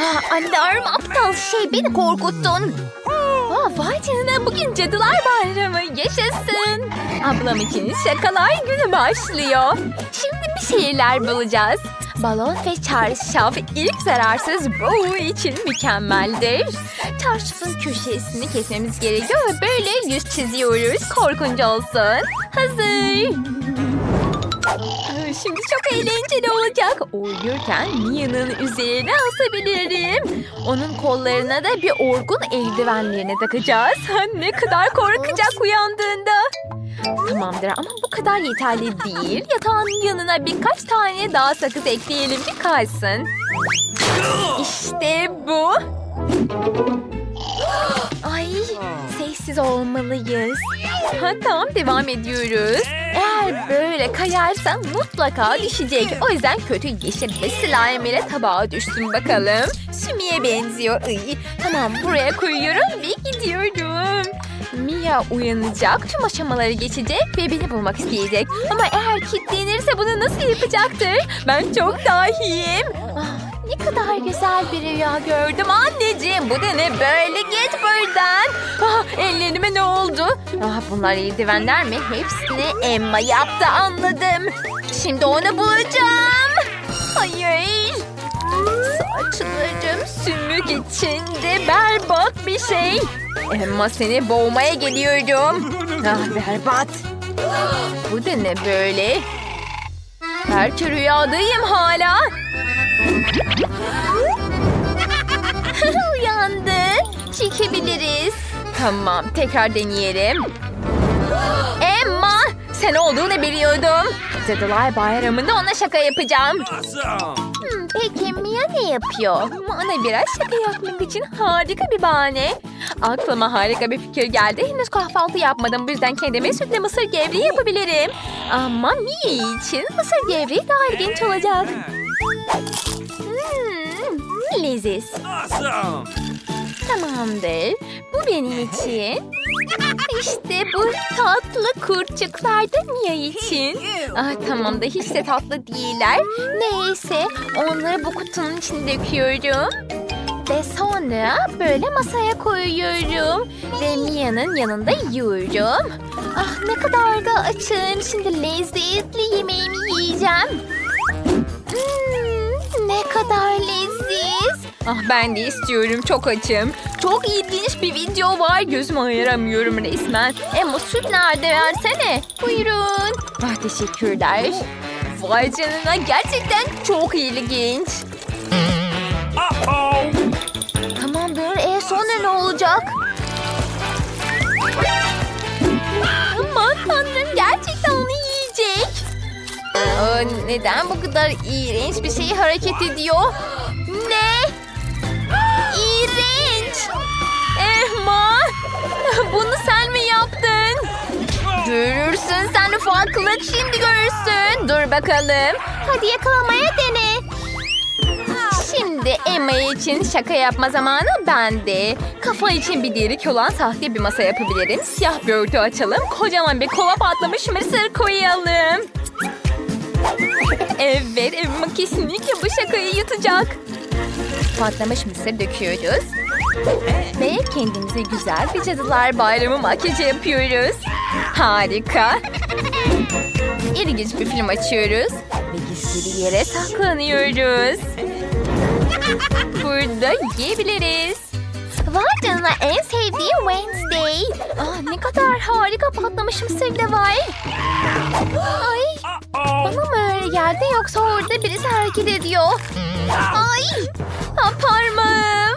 Ah, Alarm aptal şey beni korkuttun. Aa, vay canına bugün Cadılar Bayramı yaşasın. Ablam için şakalar günü başlıyor. Şimdi bir şeyler bulacağız. Balon ve çarşaf ilk zararsız bu için mükemmeldir. Çarşafın köşesini kesmemiz gerekiyor ve böyle yüz çiziyoruz. Korkunç olsun. Hazır. Şimdi çok eğlenceli olacak. Uyurken Mia'nın üzerine asabilirim. Onun kollarına da bir orgun eldivenlerini takacağız. ne kadar korkacak uyandığında. Tamamdır ama bu kadar yeterli değil. Yatağın yanına birkaç tane daha sakız ekleyelim ki kaysın. İşte bu. Ay sessiz olmalıyız. Ha, tamam devam ediyoruz. Eğer böyle kayarsan mutlaka düşecek. O yüzden kötü yeşil bir slime ile tabağa düşsün bakalım. Sümüye benziyor. Iy, tamam buraya koyuyorum ve gidiyorum. Mia uyanacak, tüm aşamaları geçecek ve beni bulmak isteyecek. Ama eğer kilitlenirse bunu nasıl yapacaktır? Ben çok dahiyim. Ne kadar güzel bir rüya gördüm anneciğim. Bu da ne böyle? Git buradan. Ah, ellerime ne oldu? Ah, bunlar eldivenler mi? Hepsini Emma yaptı anladım. Şimdi onu bulacağım. Hayır. Saçlarım sümük içinde berbat bir şey. Emma seni boğmaya geliyorum. Ah berbat. Bu da ne böyle? Belki rüyadayım hala. Uyandı. Çekebiliriz. Tamam tekrar deneyelim. Emma sen olduğunu biliyordum. Cadılar Bayramı'nda ona şaka yapacağım. Hmm, peki Mia ne yapıyor? Bana biraz şaka yapmak için harika bir bahane. Aklıma harika bir fikir geldi. Henüz kahvaltı yapmadım. Bu yüzden kendime sütle mısır gevreği yapabilirim. Ama Mia için mısır gevreği daha ilginç olacak. Leziz. Awesome! Tamamdır. Bu benim için. İşte bu tatlı kurtçuklar da Mia için. Ah, tamam da hiç de tatlı değiller. Neyse onları bu kutunun içine döküyorum. Ve sonra böyle masaya koyuyorum. Ve Mia'nın yanında yiyorum. Ah ne kadar da açım. Şimdi lezzetli yemeğimi yiyeceğim. Hmm, ne kadar leziz. Ah ben de istiyorum çok açım. Çok ilginç bir video var. Gözümü ayıramıyorum resmen. Emma süt nerede versene. Buyurun. Ah teşekkürler. Vay canına gerçekten çok ilginç. Tamamdır. E sonra ne olacak? Aman tanrım gerçekten onu yiyecek. Aa, neden bu kadar iğrenç bir şey hareket ediyor? Bunu sen mi yaptın? Görürsün sen ufaklık şimdi görürsün. Dur bakalım. Hadi yakalamaya dene. Şimdi Emma için şaka yapma zamanı bende. Kafa için bir delik olan sahte bir masa yapabilirim. Siyah bir örtü açalım. Kocaman bir kova patlamış mısır koyalım. Evet Emma kesinlikle bu şakayı yutacak. Patlamış mısır döküyoruz. Kendimize güzel bir cadılar bayramı makyajı yapıyoruz. Harika. İlginç bir film açıyoruz. Ve gizli yere saklanıyoruz. Burada yiyebiliriz. Vay canına en sevdiğim Wednesday. Aa, ne kadar harika patlamış mısır var. Ay bana mı öyle geldi yoksa orada birisi hareket ediyor? Ay! Ha, parmağım!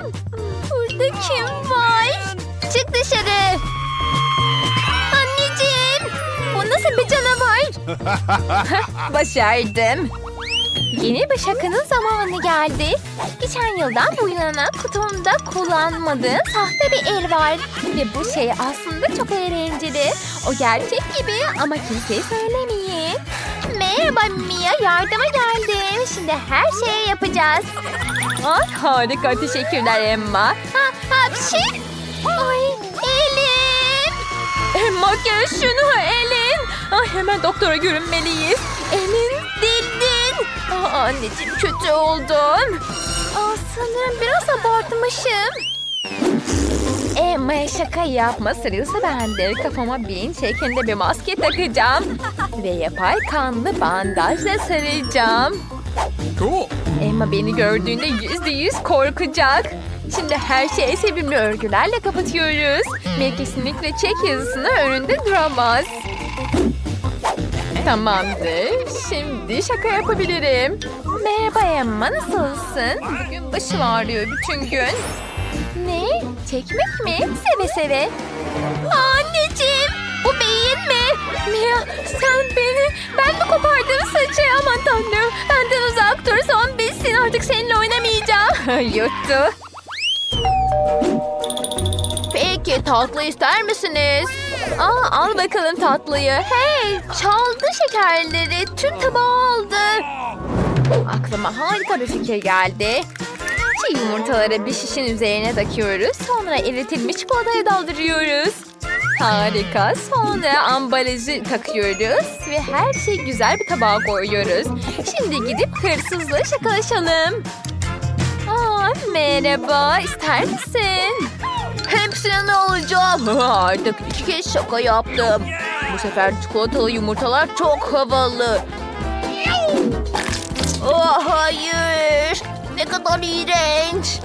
Kim var? Çık dışarı! Anneciğim! Bu nasıl bir canavar? Başardım. Yeni bir şakanın zamanı geldi. Geçen yıldan bu yana kutumda kullanmadığım sahte bir el var. Ve bu şey aslında çok eğlenceli. O gerçek gibi ama kimseye söylemeyin. Merhaba Mia, yardıma geldim. Şimdi her şeyi yapacağız. Ay harika, teşekkürler Emma. Ha, ha, bir şey. Ay, elim. Emma gel şunu elin. Ay, hemen doktora görünmeliyiz. Elin dildin. Aa, anneciğim kötü oldun. Aa, sanırım biraz abartmışım. Emma'ya şaka yapma sırası bende. Kafama bin şeklinde bir maske takacağım. Ve yapay kanlı bandajla saracağım. Cool. Emma beni gördüğünde yüzde yüz korkacak. Şimdi her şeyi sevimli örgülerle kapatıyoruz. Ve kesinlikle çek yazısını önünde duramaz. Tamamdır. Şimdi şaka yapabilirim. Merhaba Emma nasılsın? Bugün başım ağrıyor bütün gün. Ne? Çekmek mi? Seve seve. Anneciğim bu beyin mi? Mia sen beni ben mi kopardım saçı aman tanrım. Benden uzak dur son bitsin artık seninle oynamayacağım. Yuttu. Peki tatlı ister misiniz? Aa, al bakalım tatlıyı. Hey çaldı şekerleri tüm tabağı aldı. Aklıma harika bir fikir geldi. Çiğ yumurtaları bir şişin üzerine takıyoruz. Sonra eritilmiş çikolataya daldırıyoruz. Harika. Sonra ambalajı takıyoruz ve her şeyi güzel bir tabağa koyuyoruz. Şimdi gidip hırsızla şakalaşalım. Aa, merhaba. İster misin? Hepsine ne alacağım? Artık iki kez şaka yaptım. Bu sefer çikolatalı yumurtalar çok havalı. Oh hayır. Ne kadar iğrenç.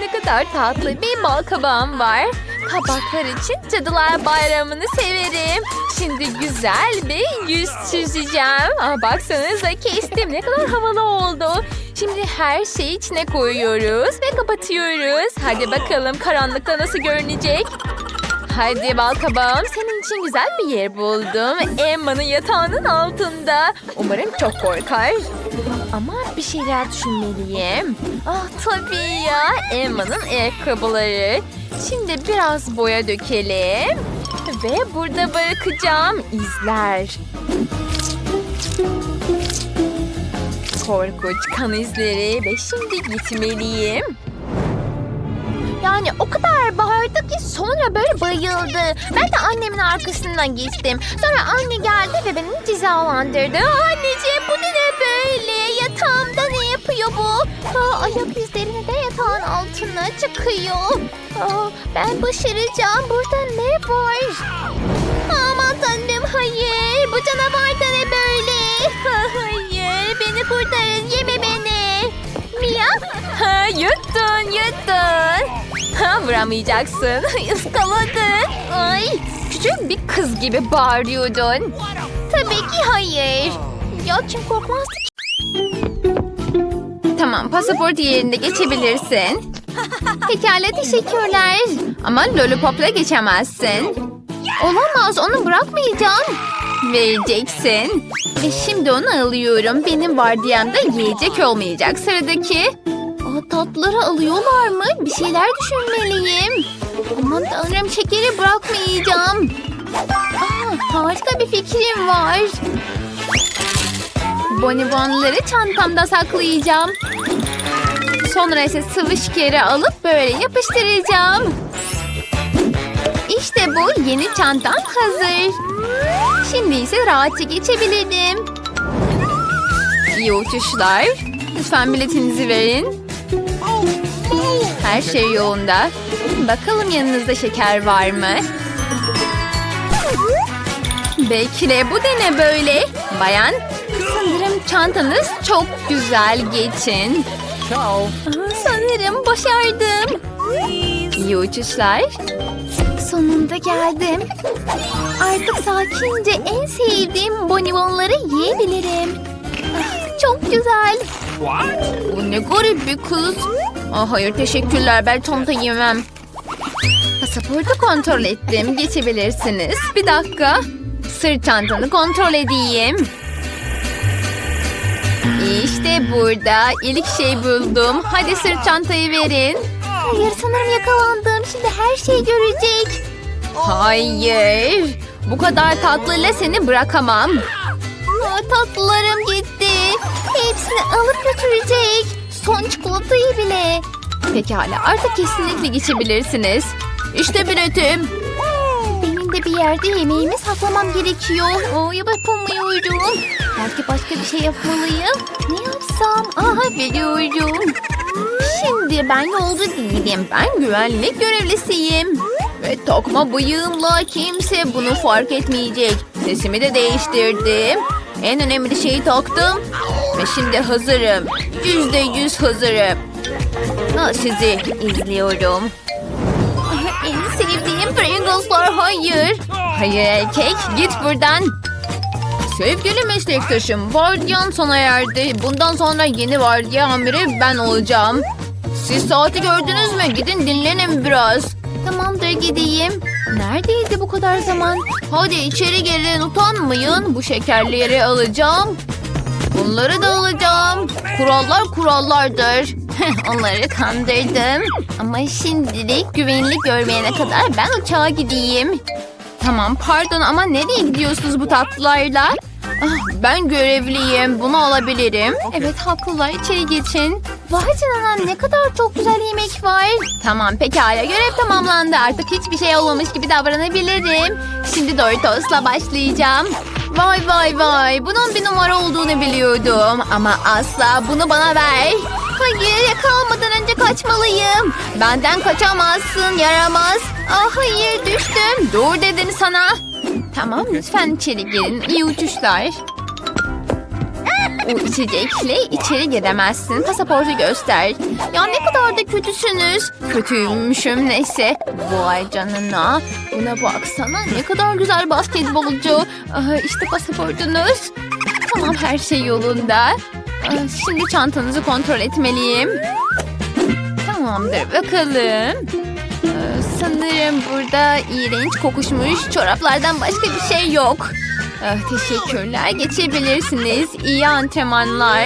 Ne kadar tatlı bir bal kabağım var. Kabaklar için Cadılar Bayramı'nı severim. Şimdi güzel bir yüz çizeceğim. Aa, baksanıza kestim. Ne kadar havalı oldu. Şimdi her şeyi içine koyuyoruz ve kapatıyoruz. Hadi bakalım karanlıkta nasıl görünecek. Hadi balkabağım senin için güzel bir yer buldum. Emma'nın yatağının altında. Umarım çok korkar. Ama bir şeyler düşünmeliyim. Ah tabii ya Emma'nın ayakkabıları. Şimdi biraz boya dökelim. Ve burada bırakacağım izler. Korkunç kan izleri ve şimdi gitmeliyim. Yani o kadar bağırdı ki sonra böyle bayıldı. Ben de annemin arkasından geçtim. Sonra anne geldi ve beni cezalandırdı. Anneciğim bu ne böyle? Yatağımda ne yapıyor bu? Aa, ayak izlerini de yatağın altına çıkıyor. Aa, ben başaracağım. Burada ne var? Aman tanrım hayır. Bu canavar da ne böyle? Ha, hayır beni kurtarın. Yeme beni. Mia? Ha, yuttun yuttun. Vuramayacaksın. Iskaladın. Ay, küçük bir kız gibi bağırıyordun. Tabii ki hayır. Ya kim korkmazdı ki? Tamam pasaport yerinde geçebilirsin. Pekala teşekkürler. Ama lollipopla geçemezsin. Olamaz onu bırakmayacağım. Vereceksin. Ve şimdi onu alıyorum. Benim vardiyamda yiyecek olmayacak. Sıradaki. Aa, tatlıları alıyorlar mı? Bir şeyler düşünmeliyim. Aman tanrım şekeri bırakmayacağım. Aa, harika bir fikrim var. Bonibonları çantamda saklayacağım. Sonra ise sıvı şekeri alıp böyle yapıştıracağım. İşte bu yeni çantam hazır. Şimdi ise rahatça geçebilirim. İyi uçuşlar. Lütfen biletinizi verin. Her şey yolunda. Bakalım yanınızda şeker var mı? Bekle bu da ne böyle? Bayan sanırım çantanız çok güzel geçin. Ciao. Sanırım başardım. İyi uçuşlar. Sonunda geldim. Artık sakince en sevdiğim bonibonları yiyebilirim. Ah, Çok güzel. What? Bu ne garip bir kız. Ah, hayır teşekkürler ben çanta yemem. Pasaportu kontrol ettim. Geçebilirsiniz. Bir dakika. Sırt çantanı kontrol edeyim. İşte burada ilk şey buldum. Hadi sırt çantayı verin. Hayır sanırım yakalandım. Şimdi her şeyi görecek. Hayır. Bu kadar tatlıyla seni bırakamam. Aa, tatlılarım gitti. Hepsini alıp götürecek. Son çikolatayı bile. Pekala artık kesinlikle geçebilirsiniz. İşte biletim. Benim de bir yerde yemeğimi saklamam gerekiyor. Oo, yapamıyorum. Belki başka bir şey yapmalıyım. Ne yapsam? Aha biliyorum. Şimdi ben yolcu değilim. Ben güvenlik görevlisiyim. Ve takma bıyığımla kimse bunu fark etmeyecek. Sesimi de değiştirdim. En önemli şeyi taktım. Ve şimdi hazırım. Yüzde yüz hazırım. Ha, sizi izliyorum. En sevdiğim Pringles'lar hayır. Hayır erkek git buradan. Sevgili meslektaşım vardiyan sona erdi. Bundan sonra yeni vardiya amiri ben olacağım. Siz saati gördünüz mü? Gidin dinlenin biraz. Tamamdır gideyim. Neredeydi bu kadar zaman? Hadi içeri gelin utanmayın. Bu şekerleri alacağım. Bunları da alacağım. Kurallar kurallardır. Onları kandırdım. Ama şimdilik güvenlik görmeyene kadar ben uçağa gideyim. Tamam pardon ama nereye gidiyorsunuz bu tatlılarla? Ah, ben görevliyim. Bunu alabilirim. Evet haklılar. içeri geçin. Vay canına ne kadar çok güzel yemek var. Tamam pekala görev tamamlandı. Artık hiçbir şey olmamış gibi davranabilirim. Şimdi Doritos'la başlayacağım. Vay vay vay. Bunun bir numara olduğunu biliyordum. Ama asla bunu bana ver. Hayır yakalanmadan önce kaçmalıyım. Benden kaçamazsın yaramaz. Ah hayır düştüm. Dur dedim sana. Tamam lütfen içeri girin. İyi uçuşlar. O içecekle içeri giremezsin. Pasaportu göster. Ya ne kadar da kötüsünüz. Kötüymüşüm neyse. Vay canına. Buna baksana ne kadar güzel basketbolcu. Aha, işte pasaportunuz. Tamam her şey yolunda. Aa, Şimdi çantanızı kontrol etmeliyim. Tamamdır bakalım. Ee, sanırım burada iğrenç kokuşmuş çoraplardan başka bir şey yok. Ah, teşekkürler. Geçebilirsiniz. İyi antrenmanlar.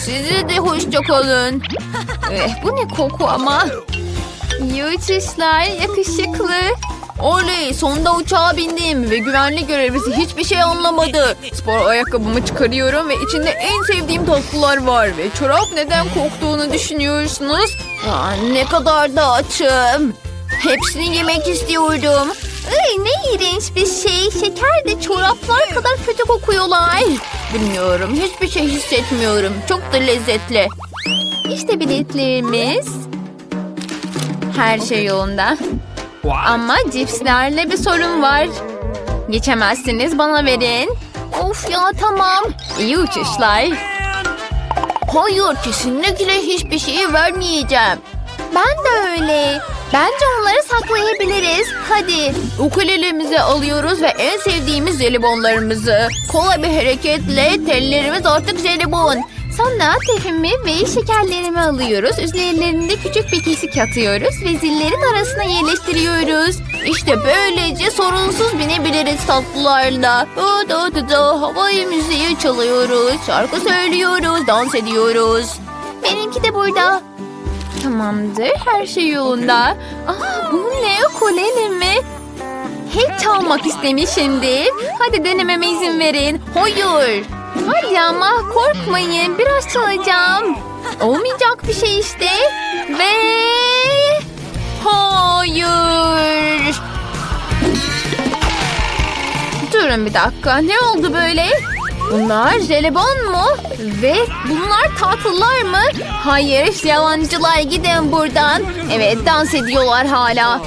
Size de hoşça kalın. Eh, bu ne koku ama. İyi uçuşlar. Yakışıklı. Oley sonunda uçağa bindim ve güvenlik görevlisi hiçbir şey anlamadı. Spor ayakkabımı çıkarıyorum ve içinde en sevdiğim tatlılar var ve çorap neden koktuğunu düşünüyorsunuz. Aa, ne kadar da açım. Hepsini yemek istiyorum. Ay, ne iğrenç bir şey. Şeker de çoraplar kadar kötü kokuyorlar. Bilmiyorum. Hiçbir şey hissetmiyorum. Çok da lezzetli. İşte biletlerimiz. Her şey yolunda. Ama cipslerle bir sorun var. Geçemezsiniz bana verin. Of ya tamam. İyi uçuşlar. Hayır kesinlikle hiçbir şey vermeyeceğim. Ben de öyle. Bence onları saklayabiliriz. Hadi. Ukulelemizi alıyoruz ve en sevdiğimiz jelibonlarımızı. Kolay bir hareketle tellerimiz artık jelibon. Sonra tefimi ve şekerlerimi alıyoruz. Üzerlerinde küçük bir kesik atıyoruz ve zillerin arasına yerleştiriyoruz. İşte böylece sorunsuz binebiliriz tatlılarla. Da da da da havai müziği çalıyoruz. Şarkı söylüyoruz, dans ediyoruz. Benimki de burada. Tamamdır, her şey yolunda. Aa, bu ne? Koleli mi? Hiç çalmak istemişimdir. Hadi denememe izin verin. Hayır. Hadi ama korkmayın. Biraz çalacağım. Olmayacak bir şey işte. Ve... Hayır. Durun bir dakika. Ne oldu böyle? Bunlar jelibon mu? Ve bunlar tatlılar mı? Hayır, yalancılar gidin buradan. Evet, dans ediyorlar hala.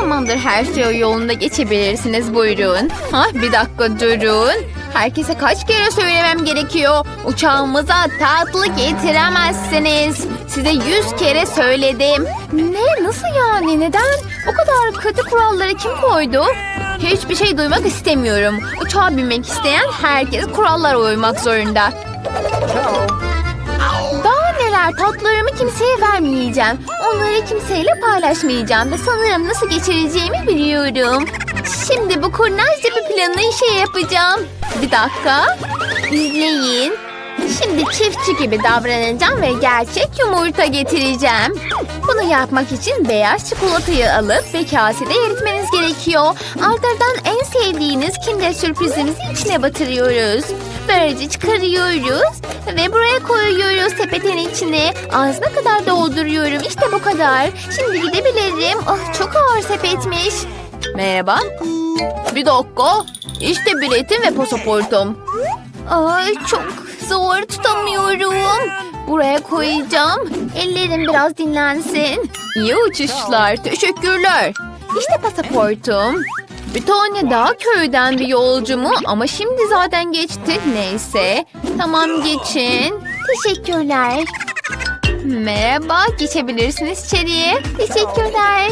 Tamamdır, her şey yolunda geçebilirsiniz. Buyurun. Ha, bir dakika durun. Herkese kaç kere söylemem gerekiyor? Uçağımıza tatlı getiremezsiniz. Size yüz kere söyledim. Ne? Nasıl yani? Neden? Bu kadar kötü kuralları kim koydu? Hiçbir şey duymak istemiyorum. Uçağa binmek isteyen herkes kurallara uymak zorunda. Daha neler tatlılarımı kimseye vermeyeceğim. Onları kimseyle paylaşmayacağım ve sanırım nasıl geçireceğimi biliyorum. Şimdi bu kurnazca bir planı işe yapacağım. Bir dakika. İzleyin. Şimdi çiftçi gibi davranacağım ve gerçek yumurta getireceğim. Bunu yapmak için beyaz çikolatayı alıp bir kasede eritmeniz gerekiyor. Ardından en sevdiğiniz kinder sürprizimizi içine batırıyoruz. Böylece çıkarıyoruz ve buraya koyuyoruz sepetin içine. Ağzına kadar dolduruyorum. İşte bu kadar. Şimdi gidebilirim. Ah çok ağır sepetmiş. Merhaba. Bir dakika. İşte biletim ve pasaportum. Ay çok zor tutamıyorum. Buraya koyacağım. Ellerim biraz dinlensin. İyi uçuşlar. Teşekkürler. İşte pasaportum. Bir tane daha köyden bir yolcu mu? Ama şimdi zaten geçtik. Neyse. Tamam geçin. Teşekkürler. Merhaba. Geçebilirsiniz içeriye. Teşekkürler.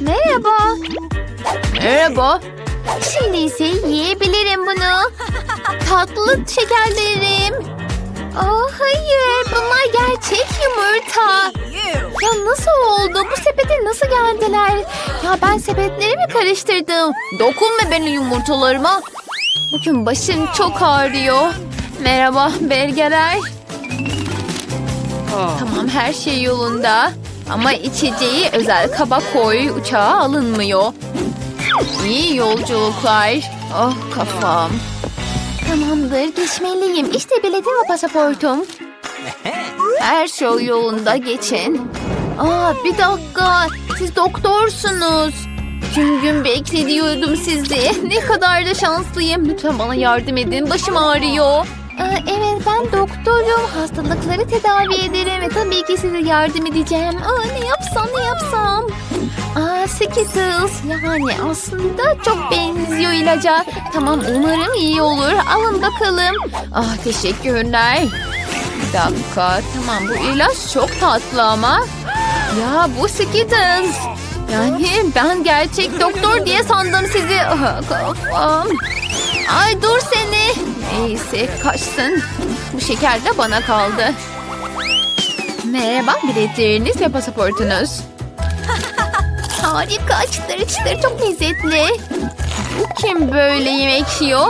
Merhaba. Merhaba. Şimdi ise yiyebilirim bunu. Tatlı şekerlerim. Aa, hayır bunlar gerçek yumurta. Ya nasıl oldu? Bu sepete nasıl geldiler? Ya ben sepetleri mi karıştırdım? Dokunma benim yumurtalarıma. Bugün başım çok ağrıyor. Merhaba belgeler. Tamam her şey yolunda. Ama içeceği özel kaba koy uçağa alınmıyor. İyi yolculuklar. Oh kafam. Tamamdır geçmeliyim. İşte biletim ve pasaportum. Her şey yolunda geçin. Aa bir dakika. Siz doktorsunuz. Tüm gün bekliyordum sizi. Ne kadar da şanslıyım. Lütfen bana yardım edin. Başım ağrıyor. evet ben doktorum. Hastalıkları tedavi ederim ve tabii ki size yardım edeceğim. Aa, ne yapsam ne yapsam. Aa, Skittles. Yani aslında çok benziyor ilaca. Tamam umarım iyi olur. Alın bakalım. Ah teşekkürler. Bir dakika. Tamam bu ilaç çok tatlı ama. Ya bu Skittles. Yani ben gerçek doktor diye sandım sizi. Ah, kafam. Ay dur seni. Neyse kaçsın. Bu şeker de bana kaldı. Merhaba biletleriniz ve pasaportunuz. Harika çıtır çıtır çok lezzetli. Kim böyle yemek yiyor?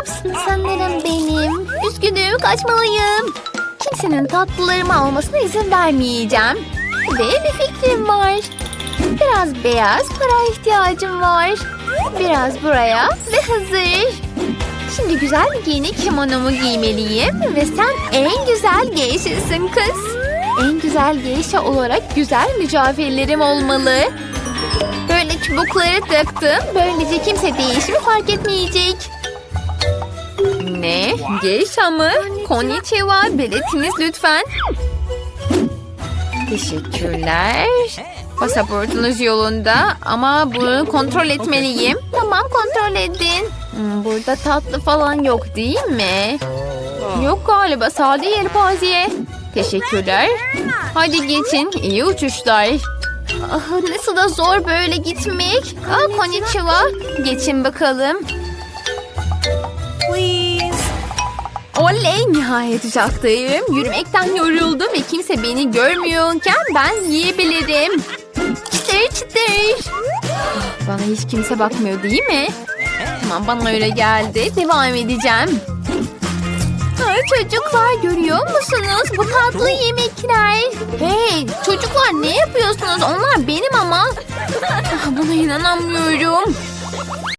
Ups sanırım benim. Üzgünüm kaçmalıyım. Kimsenin tatlılarımı almasına izin vermeyeceğim. Ve bir fikrim var. Biraz beyaz para ihtiyacım var. Biraz buraya ve hazır. Şimdi güzel giyinik kimonomu giymeliyim ve sen en güzel geyşesin kız. Güzel geyşe olarak güzel mücevherlerim olmalı. Böyle çubukları taktım. Böylece kimse değişimi fark etmeyecek. Ne? Geisha mı? Konnichiwa. Biletiniz lütfen. Teşekkürler. Pasaportunuz yolunda ama bunu kontrol etmeliyim. Tamam kontrol edin. Hmm, Burada tatlı falan yok değil mi? Yok galiba sade yelpaziye. Teşekkürler. Hadi geçin. İyi uçuşlar. Ah, nasıl da zor böyle gitmek. Aa, konnichiwa. Geçin bakalım. Oley nihayet uçaktayım. Yürümekten yoruldum ve kimse beni görmüyorken ben yiyebilirim. Çıtır çıtır. Bana hiç kimse bakmıyor değil mi? Tamam bana öyle geldi. Devam edeceğim. Ay, çocuklar görüyor musunuz? Bu tatlı yemekler. Hey çocuklar ne yapıyorsunuz? Onlar benim ama. Ah, Buna inanamıyorum.